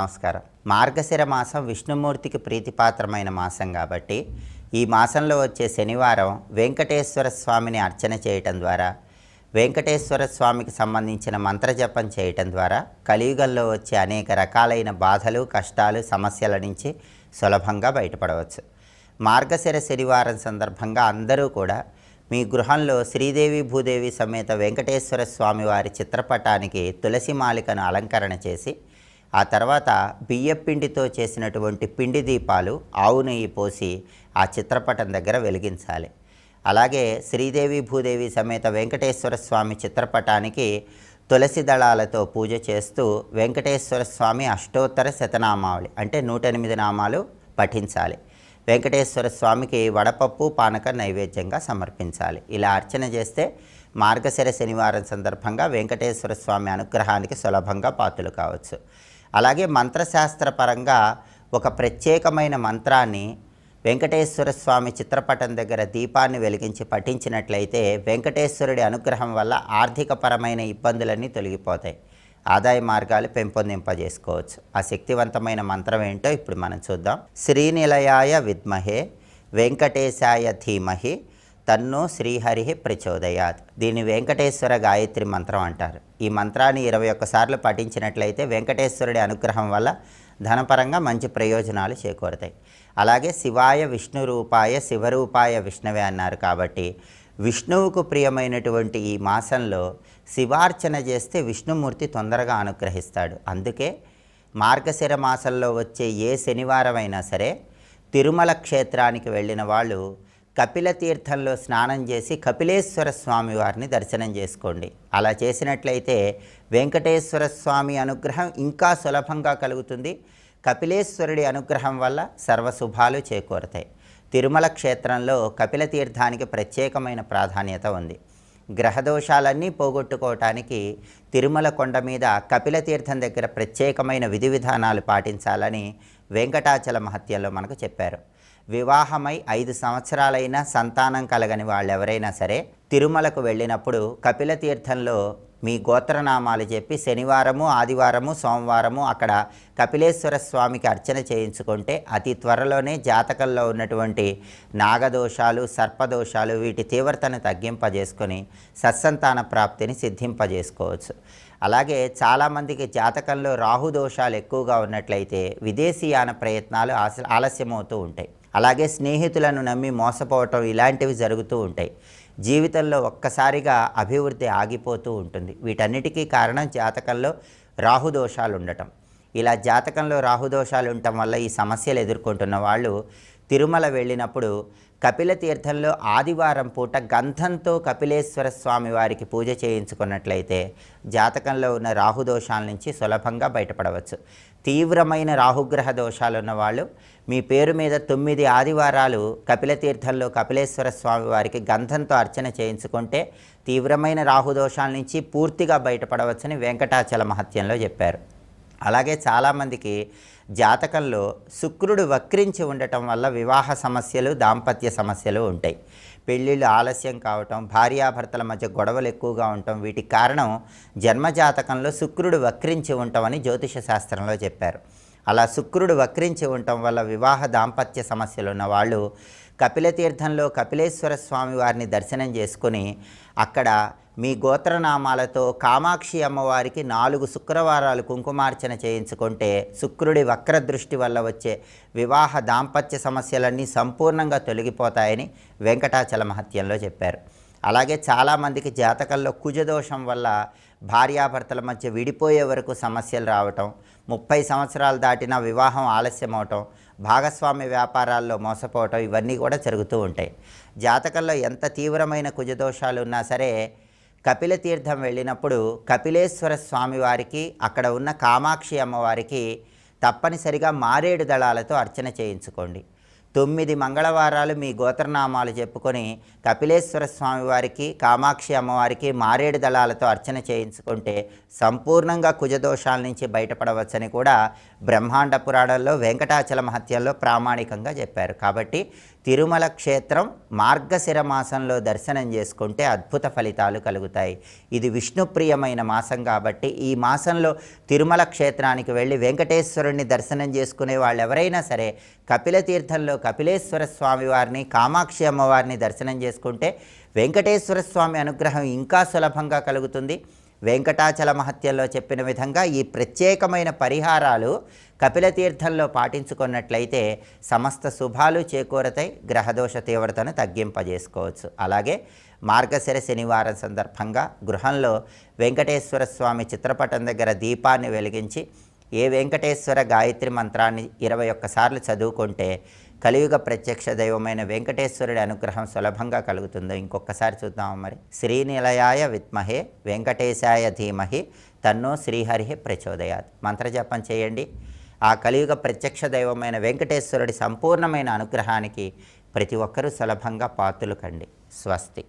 నమస్కారం. మార్గశిర మాసం విష్ణుమూర్తికి ప్రీతిపాత్రమైన మాసం కాబట్టి ఈ మాసంలో వచ్చే శనివారం వెంకటేశ్వర స్వామిని అర్చన చేయటం ద్వారా వెంకటేశ్వర స్వామికి సంబంధించిన మంత్రజపం చేయటం ద్వారా కలియుగంలో వచ్చే అనేక రకాలైన బాధలు కష్టాలు సమస్యల నుంచి సులభంగా బయటపడవచ్చు. మార్గశిర శనివారం సందర్భంగా అందరూ కూడా మీ గృహంలో శ్రీదేవి భూదేవి సమేత వెంకటేశ్వర స్వామి వారి చిత్రపటానికి తులసి మాలికను అలంకరణ చేసి ఆ తర్వాత బియ్యపిండితో చేసినటువంటి పిండి దీపాలు ఆవు నెయ్యి పోసి ఆ చిత్రపటం దగ్గర వెలిగించాలి. అలాగే శ్రీదేవి భూదేవి సమేత వెంకటేశ్వర స్వామి చిత్రపటానికి తులసి దళాలతో పూజ చేస్తూ వెంకటేశ్వర స్వామి అష్టోత్తర శతనామావళి అంటే నూట ఎనిమిది నామాలు పఠించాలి. వెంకటేశ్వర స్వామికి వడపప్పు పానక నైవేద్యంగా సమర్పించాలి. ఇలా అర్చన చేస్తే మార్గశిర శనివారం సందర్భంగా వెంకటేశ్వర స్వామి అనుగ్రహానికి సులభంగా పాత్రలు కావచ్చు. అలాగే మంత్రశాస్త్రపరంగా ఒక ప్రత్యేకమైన మంత్రాన్ని వెంకటేశ్వర స్వామి చిత్రపటం దగ్గర దీపాన్ని వెలిగించి పఠించినట్లయితే వెంకటేశ్వరుడి అనుగ్రహం వల్ల ఆర్థికపరమైన ఇబ్బందులన్నీ తొలగిపోతాయి. ఆదాయ మార్గాలు పెంపొందింపజేసుకోవచ్చు. ఆ శక్తివంతమైన మంత్రం ఏంటో ఇప్పుడు మనం చూద్దాం. శ్రీనిలయాయ విద్మహే వెంకటేశాయ ధీమహి తన్ను శ్రీహరి ప్రచోదయాత్. దీన్ని వెంకటేశ్వర గాయత్రి మంత్రం అంటారు. ఈ మంత్రాన్ని ఇరవై ఒక్కసార్లు పఠించినట్లయితే వెంకటేశ్వరుడి అనుగ్రహం వల్ల ధనపరంగా మంచి ప్రయోజనాలు చేకూరుతాయి. అలాగే శివాయ విష్ణు రూపాయ శివరూపాయ విష్ణవే అన్నారు కాబట్టి విష్ణువుకు ప్రియమైనటువంటి ఈ మాసంలో శివార్చన చేస్తే విష్ణుమూర్తి తొందరగా అనుగ్రహిస్తాడు. అందుకే మార్గశిర మాసంలో వచ్చే ఏ శనివారం అయినా సరే తిరుమల క్షేత్రానికి వెళ్ళిన వాళ్ళు కపిల తీర్థంలో స్నానం చేసి కపిలేశ్వర స్వామి వారిని దర్శనం చేసుకోండి. అలా చేసినట్లయితే వెంకటేశ్వర స్వామి అనుగ్రహం ఇంకా సులభంగా కలుగుతుంది. కపిలేశ్వరుడి అనుగ్రహం వల్ల సర్వశుభాలు చేకూరతాయి. తిరుమల క్షేత్రంలో కపిల తీర్థానికి ప్రత్యేకమైన ప్రాధాన్యత ఉంది. గ్రహదోషాలన్నీ పోగొట్టుకోవటానికి తిరుమల కొండ మీద కపిల తీర్థం దగ్గర ప్రత్యేకమైన విధి విధానాలు పాటించాలని వెంకటాచల మహత్యంలో మనకు చెప్పారు. వివాహమై ఐదు సంవత్సరాలైనా సంతానం కలగని వాళ్ళు ఎవరైనా సరే తిరుమలకు వెళ్ళినప్పుడు కపిల తీర్థంలో మీ గోత్రనామాలు చెప్పి శనివారము ఆదివారము సోమవారము అక్కడ కపిలేశ్వర స్వామికి అర్చన చేయించుకుంటే అతి త్వరలోనే జాతకంలో ఉన్నటువంటి నాగదోషాలు సర్పదోషాలు వీటి తీవ్రతను తగ్గింపజేసుకొని సత్సంతాన ప్రాప్తిని సిద్ధింపజేసుకోవచ్చు. అలాగే చాలామందికి జాతకంలో రాహుదోషాలు ఎక్కువగా ఉన్నట్లయితే విదేశీయాన ప్రయత్నాలు ఆస ఆలస్యమవుతూ ఉంటాయి. అలాగే స్నేహితులను నమ్మి మోసపోవటం ఇలాంటివి జరుగుతూ ఉంటాయి. జీవితంలో ఒక్కసారిగా అభివృద్ధి ఆగిపోతూ ఉంటుంది. వీటన్నిటికీ కారణం జాతకంలో రాహుదోషాలు ఉండటం ఇలా జాతకంలో రాహుదోషాలు ఉండటం వల్ల ఈ సమస్యలు ఎదుర్కొంటున్న వాళ్ళు తిరుమల వెళ్ళినప్పుడు కపిల తీర్థంలో ఆదివారం పూట గంధంతో కపిలేశ్వర స్వామి వారికి పూజ చేయించుకున్నట్లయితే జాతకంలో ఉన్న రాహుదోషాల నుంచి సులభంగా బయటపడవచ్చు. తీవ్రమైన రాహుగ్రహ దోషాలు ఉన్నవాళ్ళు మీ పేరు మీద తొమ్మిది ఆదివారాలు కపిల తీర్థంలో కపిలేశ్వర స్వామి వారికి గంధంతో అర్చన చేయించుకుంటే తీవ్రమైన రాహుదోషాల నుంచి పూర్తిగా బయటపడవచ్చని వెంకటాచల మహత్యంలో చెప్పారు. అలాగే చాలామందికి జాతకంలో శుక్రుడు వక్రించి ఉండటం వల్ల వివాహ సమస్యలు దాంపత్య సమస్యలు ఉంటాయి. పెళ్ళిళ్ళు ఆలస్యం కావటం భార్యాభర్తల మధ్య గొడవలు ఎక్కువగా ఉండటం వీటికి కారణం జన్మజాతకంలో శుక్రుడు వక్రించి ఉండటమని జ్యోతిష శాస్త్రంలో చెప్పారు. అలా శుక్రుడు వక్రించి ఉండటం వల్ల వివాహ దాంపత్య సమస్యలు ఉన్న వాళ్ళు కపిలతీర్థంలో కపిలేశ్వర స్వామి వారిని దర్శనం చేసుకుని అక్కడ మీ గోత్రనామాలతో కామాక్షి అమ్మవారికి నాలుగు శుక్రవారాలు కుంకుమార్చన చేయించుకుంటే శుక్రుడి వక్ర దృష్టి వల్ల వచ్చే వివాహ దాంపత్య సమస్యలన్నీ సంపూర్ణంగా తొలగిపోతాయని వెంకటాచల మహత్యంలో చెప్పారు. అలాగే చాలామందికి జాతకంలో కుజదోషం వల్ల భార్యాభర్తల మధ్య విడిపోయే వరకు సమస్యలు రావటం ముప్పై సంవత్సరాలు దాటిన వివాహం ఆలస్యం అవటం భాగస్వామ్య వ్యాపారాల్లో మోసపోవటం ఇవన్నీ కూడా జరుగుతూ ఉంటాయి. జాతకంలో ఎంత తీవ్రమైన కుజదోషాలు ఉన్నా సరే కపిల తీర్థం వెళ్ళినప్పుడు కపిలేశ్వర స్వామి వారికి అక్కడ ఉన్న కామాక్షి అమ్మవారికి తప్పనిసరిగా మారేడు దళాలతో అర్చన చేయించుకోండి. తొమ్మిది మంగళవారాలు మీ గోత్రనామాలు చెప్పుకొని కపిలేశ్వర స్వామి వారికి కామాక్షి అమ్మవారికి మారేడు దళాలతో అర్చన చేయించుకుంటే సంపూర్ణంగా కుజదోషాల నుంచి బయటపడవచ్చని కూడా బ్రహ్మాండ పురాణంలో వెంకటాచల మహత్యంలో ప్రామాణికంగా చెప్పారు. కాబట్టి తిరుమల క్షేత్రం మార్గశిర మాసంలో దర్శనం చేసుకుంటే అద్భుత ఫలితాలు కలుగుతాయి. ఇది విష్ణుప్రియమైన మాసం కాబట్టి ఈ మాసంలో తిరుమల క్షేత్రానికి వెళ్ళి వెంకటేశ్వరుణ్ణి దర్శనం చేసుకునే వాళ్ళు ఎవరైనా సరే కపిల తీర్థంలో కపిలేశ్వర స్వామి వారిని కామాక్షి అమ్మవారిని దర్శనం చేసుకుంటే వెంకటేశ్వర స్వామి అనుగ్రహం ఇంకా సులభంగా కలుగుతుంది. వెంకటాచల మహత్యంలో చెప్పిన విధంగా ఈ ప్రత్యేకమైన పరిహారాలు కపిలతీర్థంలో పాటించుకున్నట్లయితే సమస్త శుభాలు చేకూరతాయి గ్రహదోష తీవ్రతను తగ్గింపజేసుకోవచ్చు. అలాగే మార్గశిర శనివారం సందర్భంగా గృహంలో వెంకటేశ్వర స్వామి చిత్రపటం దగ్గర దీపాన్ని వెలిగించి ఏ వెంకటేశ్వర గాయత్రి మంత్రాన్ని ఇరవై ఒక్కసార్లు చదువుకుంటే కలియుగ ప్రత్యక్ష దైవమైన వెంకటేశ్వరుడి అనుగ్రహం సులభంగా కలుగుతుందో ఇంకొకసారి చూద్దాం మరి. శ్రీనిలయాయ విత్మహే వెంకటేశాయ ధీమహి తన్నో శ్రీహరి ప్రచోదయాత్. మంత్రజపం చేయండి. ఆ కలియుగ ప్రత్యక్ష దైవమైన వెంకటేశ్వరుడి సంపూర్ణమైన అనుగ్రహానికి ప్రతి ఒక్కరూ సులభంగా పాత్రలు కండి. స్వస్తి.